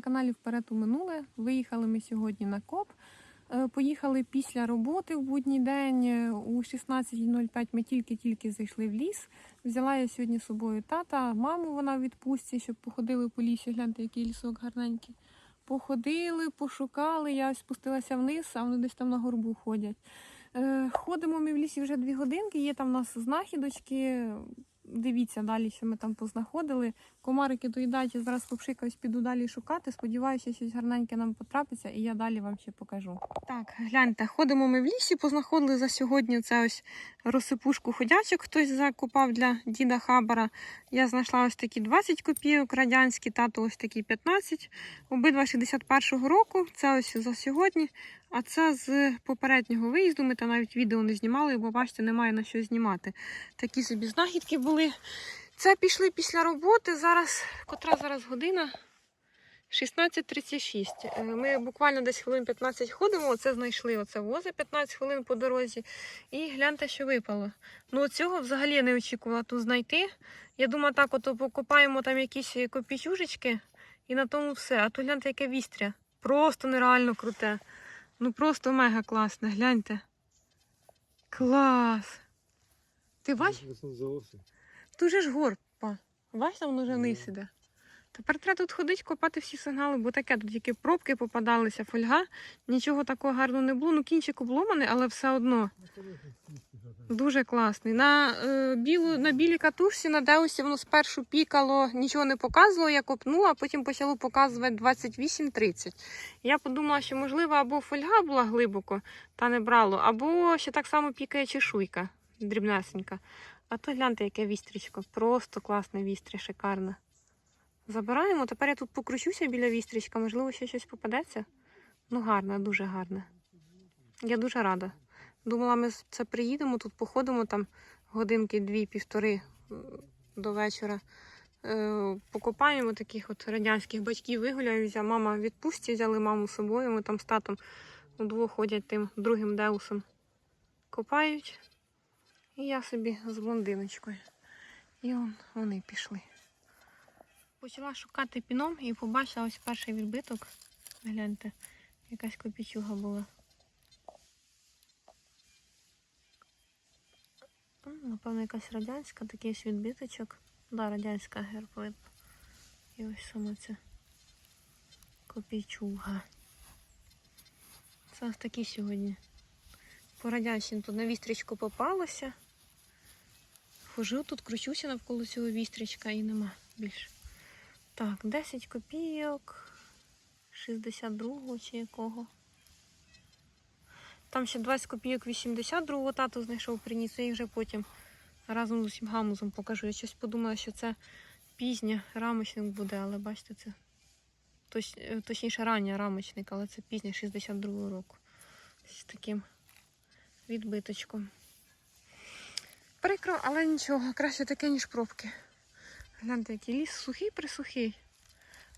на каналі Вперед у минуле. Виїхали ми сьогодні на КОП. Е, Поїхали після роботи в будній день. Е, У 16.05 ми тільки-тільки зайшли в ліс. Взяла я сьогодні з собою тата, маму вона в відпустці, щоб походили по лісі. Гляньте, який лісок гарненький. Походили, пошукали. Я спустилася вниз, а вони десь там на горбу ходять. Е, Ходимо ми в лісі вже дві годинки. Є там у нас знахідочки. Дивіться далі, що ми там познаходили. Комарики доїдають, я зараз попшикаюсь, піду далі шукати. Сподіваюся, щось гарненьке нам потрапиться, і я далі вам ще покажу. Так, гляньте, ходимо ми в лісі, познаходили за сьогодні це ось розсипушку ходячок. Хтось закупав для діда Хабара. Я знайшла ось такі 20 копійок радянські, тато ось такі 15. Обидва 61-го року. Це ось за сьогодні. А це з попереднього виїзду. Ми там навіть відео не знімали, бо бачите, немає на що знімати. Такі собі знахідки були. Це пішли після роботи. Зараз, котра зараз година? 16.36. Е, Ми буквально десь хвилин 15 ходимо. Оце знайшли оце воза 15 хвилин по дорозі. І гляньте, що випало. Ну, цього взагалі не очікувала тут знайти. Я думаю, так, от покопаємо там якісь копійчужечки і на тому все. А то гляньте, яке вістря. Просто нереально круте. Ну просто мега класне, гляньте. Клас! Ти бачиш? Дуже ж горба. Бачите, воно вже вниз іде. Тепер треба тут ходити, копати всі сигнали, бо таке тут тільки пробки попадалися, фольга. Нічого такого гарного не було. Ну, кінчик обломаний, але все одно дуже класний. На, е, білу, на білій катушці на Деусі воно спершу пікало, нічого не показувало, я копнула, а потім почало показувати 28-30. Я подумала, що можливо або фольга була глибоко та не брало, або ще так само пікає чешуйка дрібнесенька. А то гляньте, яке вістрічко. Просто класне вістря, шикарне. Забираємо. Тепер я тут покручуся біля вістрічка, можливо, ще щось попадеться. Ну, гарне, дуже гарне. Я дуже рада. Думала, ми це приїдемо, тут походимо там годинки дві-півтори до вечора. Е, Покопаємо таких от радянських батьків вигуляюся. Мама в відпустці взяли маму з собою. Ми там з татом удвох ходять тим другим деусом. Копають. І я собі з блондиночкою. І он, вони пішли. Почала шукати піном і побачила ось перший відбиток. Гляньте, якась копійчуга була. Напевно, якась радянська, такий ось відбиточок. Да, радянська герб. І ось саме це копійчуга. Це ось такі сьогодні. По радянщині тут на вістрічку попалося. Хожу тут, кручуся навколо цього вістрічка і нема більше. Так, 10 копійок 62-го чи якого. Там ще 20 копійок 82-го тато знайшов, приніс, я їх вже потім разом з усім гамузом покажу. Я щось подумала, що це пізня рамочник буде, але бачите, це точ, е, точніше рання рамочник, але це пізня 62-го року. З таким відбиточком. Прикро, але нічого, краще таке, ніж пробки. Гляньте, який ліс сухий присухий.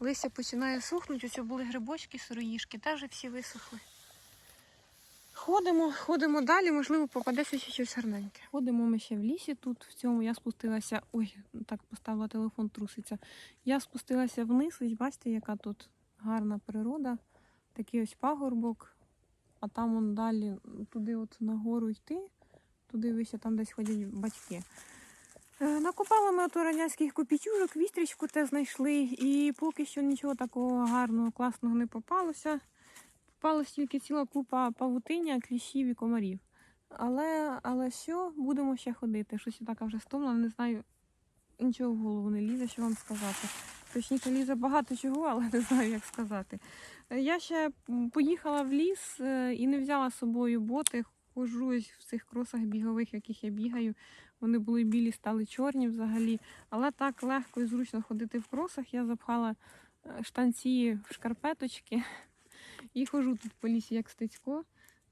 Листя починає сухнути, ось були грибочки, сироїшки, теж всі висохли. Ходимо, ходимо далі, можливо, попадеться ще щось гарненьке. Ходимо ми ще в лісі тут, в цьому я спустилася. Ой, так поставила телефон, труситься. Я спустилася вниз, ось бачите, яка тут гарна природа. Такий ось пагорбок, а там он далі, туди от нагору йти, туди вище там десь ходять батьки. Е, Накопали ми ото радянських копійчужок, вістрічку те знайшли, і поки що нічого такого гарного, класного не попалося. Попалась тільки ціла купа павутиння, кліщів і комарів. Але, але що, будемо ще ходити. Щось я така вже стомлена, не знаю, нічого в голову не лізе, що вам сказати. Точніше, лізе багато чого, але не знаю, як сказати. Е, Я ще поїхала в ліс е, і не взяла з собою боти. Хожу ось в цих кросах бігових, яких я бігаю. Вони були білі, стали чорні взагалі. Але так легко і зручно ходити в кросах. Я запхала е, штанці в шкарпеточки і ходжу тут по лісі, як стецько.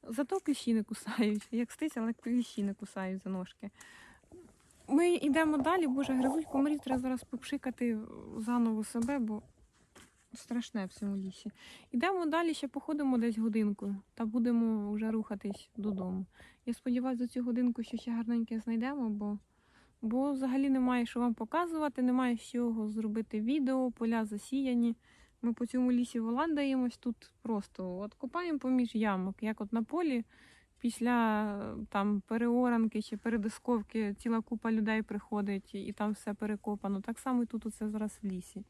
Зато кліщі не кусають. Як стиця, але кліщі не кусають за ножки. Ми йдемо далі, боже, грибуть комарів, треба зараз попшикати заново себе, бо страшне в цьому лісі. Йдемо далі, ще походимо десь годинку та будемо вже рухатись додому. Я сподіваюся, за цю годинку що ще гарненьке знайдемо, бо, бо взагалі немає що вам показувати, немає з чого зробити відео, поля засіяні. Ми по цьому лісі валандаємось тут просто. От копаємо поміж ямок, як от на полі. Після там переоранки чи передисковки ціла купа людей приходить і там все перекопано. Так само і тут оце зараз в лісі.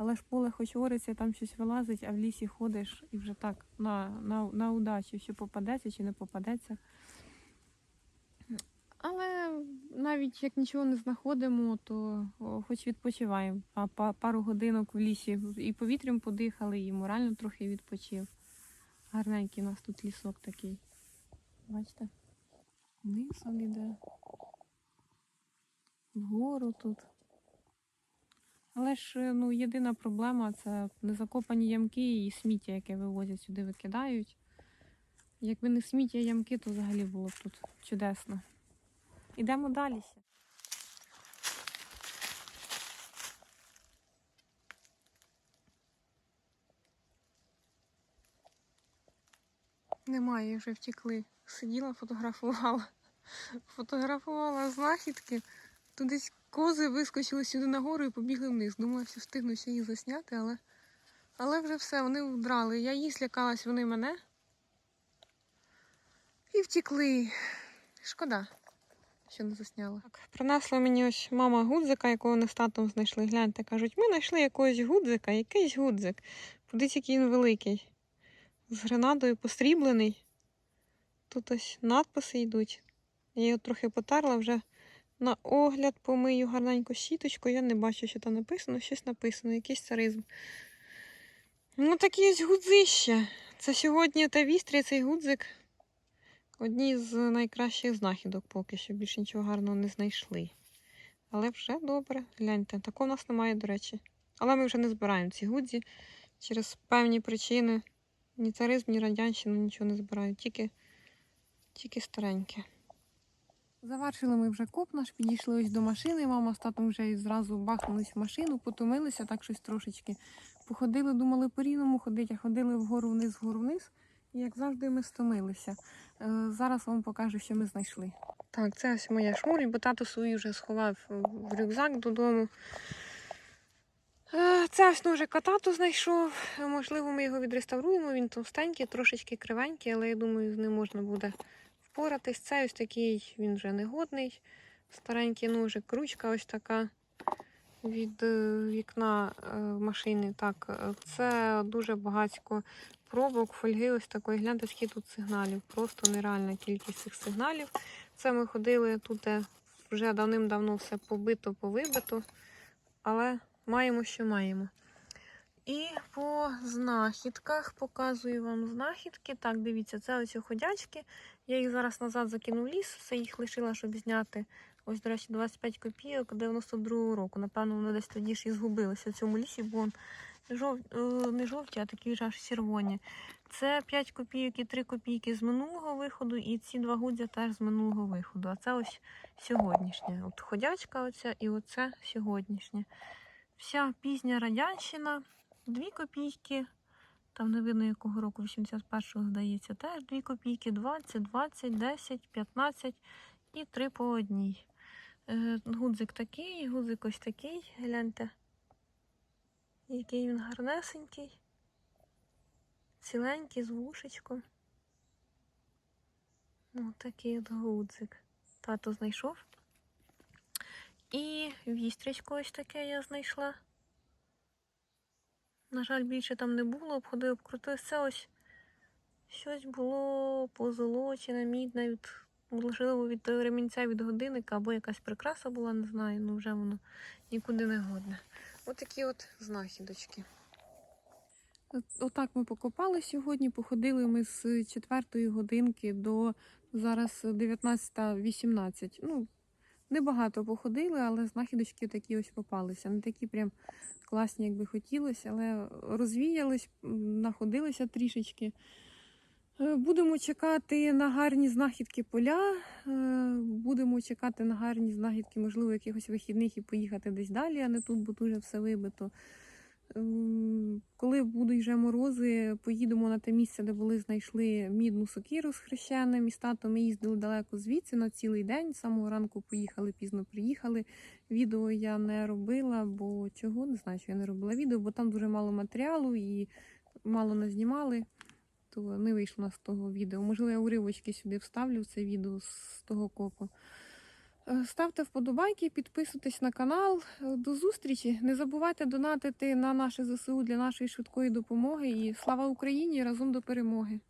Але ж поле хоч ориться, там щось вилазить, а в лісі ходиш і вже так на, на, на удачу, чи попадеться, чи не попадеться. Але навіть як нічого не знаходимо, то хоч відпочиваємо. Па- Пару годинок в лісі і повітрям подихали, і морально трохи відпочив. Гарненький у нас тут лісок такий. Бачите? Он іде. Вгору тут. Але ж е, ну, єдина проблема це незакопані ямки і сміття, яке вивозять сюди, викидають. Якби не сміття, ямки, то взагалі було б тут чудесно. Ідемо далі. Немає, вже втекли. Сиділа, фотографувала. Фотографувала знахідки. Тут десь кози вискочили сюди нагору і побігли вниз. Думала, що встигну ще їх засняти, але. Але вже все, вони вдрали. Я їх злякалась, вони мене. І втекли. Шкода, що не засняла. Так, принесла мені ось мама гудзика, якого вони з татом знайшли. Гляньте, кажуть, ми знайшли якогось гудзика, якийсь гудзик. Подивіться, який він великий. З гренадою посріблений. Тут ось надписи йдуть. Я його трохи потерла вже на огляд помию гарненько щіточку. Я не бачу, що там написано. Щось написано, якийсь царизм. Ну, такі ось гудзища. Це сьогодні та вістря, цей гудзик. Одні з найкращих знахідок поки що. Більше нічого гарного не знайшли. Але вже добре. Гляньте, такого у нас немає, до речі. Але ми вже не збираємо ці гудзі через певні причини. Ні царизм, ні радянщину нічого не збирають, тільки, тільки стареньке. Завершили ми вже коп наш, підійшли ось до машини. Мама з татом вже зразу бахнулись в машину, потомилися так щось трошечки. Походили, думали по рівному ходити, а ходили вгору вниз, вгору вниз. І як завжди, ми стомилися. Е, Зараз вам покажу, що ми знайшли. Так, це ось моя шмурі, бо тато свою вже сховав в рюкзак додому. Е, Це ось ножик тату знайшов. Е, Можливо, ми його відреставруємо. Він товстенький, трошечки кривенький, але я думаю, з ним можна буде впоратись. Це ось такий, він вже негодний. Старенький ножик, ручка ось така від е, вікна е, машини. Так, е, це дуже багатько пробок, фольги ось такої. Гляньте, скільки тут сигналів. Просто нереальна кількість цих сигналів. Це ми ходили тут вже давним-давно все побито, повибито, але маємо, що маємо. І по знахідках показую вам знахідки. Так, дивіться, це ось ходячки. Я їх зараз назад закину в ліс, все їх лишила, щоб зняти. Ось, до речі, 25 копійок 92-го року. Напевно, вони десь тоді ж і згубилися в цьому лісі, бо вон жов... е, не жовті, а такі ж аж червоні. Це 5 копійок і 3 копійки з минулого виходу, і ці два гудзя теж з минулого виходу. А це ось сьогоднішнє. От ходячка оця і оце сьогоднішнє. Вся пізня радянщина, 2 копійки. Там не видно якого року, 81-го, здається, теж 2 копійки, 20, 20, 10, 15 і 3 по одній. Е, Гудзик такий, гудзик ось такий, гляньте. Який він гарнесенький, ціленький, з вушечком. Ось такий от гудзик. Тато знайшов. І вістрячко ось таке я знайшла. На жаль, більше там не було, обходив, обкрутив. Це ось щось було позолочене, мідне, від, можливо, від ремінця від годинника, або якась прикраса була, не знаю, ну вже воно нікуди не годне. Отакі от знахідочки. Отак ми покопали сьогодні. Походили ми з 4 годинки до зараз 19.18. Ну, небагато походили, але знахідочки такі ось попалися. Не такі прям класні, як би хотілося, але розвіялись, находилися трішечки. Е, Будемо чекати на гарні знахідки поля. е, Будемо чекати на гарні знахідки, можливо, якихось вихідних і поїхати десь далі, а не тут, бо дуже все вибито. Ем, Коли будуть вже морози, поїдемо на те місце, де були знайшли мідну сокиру з хрещеним. І з ми їздили далеко звідси на цілий день. З самого ранку поїхали, пізно приїхали. Відео я не робила, бо чого не знаю, що я не робила відео, бо там дуже мало матеріалу і мало назнімали. То не вийшло з того відео. Можливо, я уривочки сюди вставлю в це відео з того коку. Е, Ставте вподобайки, підписуйтесь на канал. Е, До зустрічі. Не забувайте донатити на наше ЗСУ для нашої швидкої допомоги. І слава Україні! Разом до перемоги!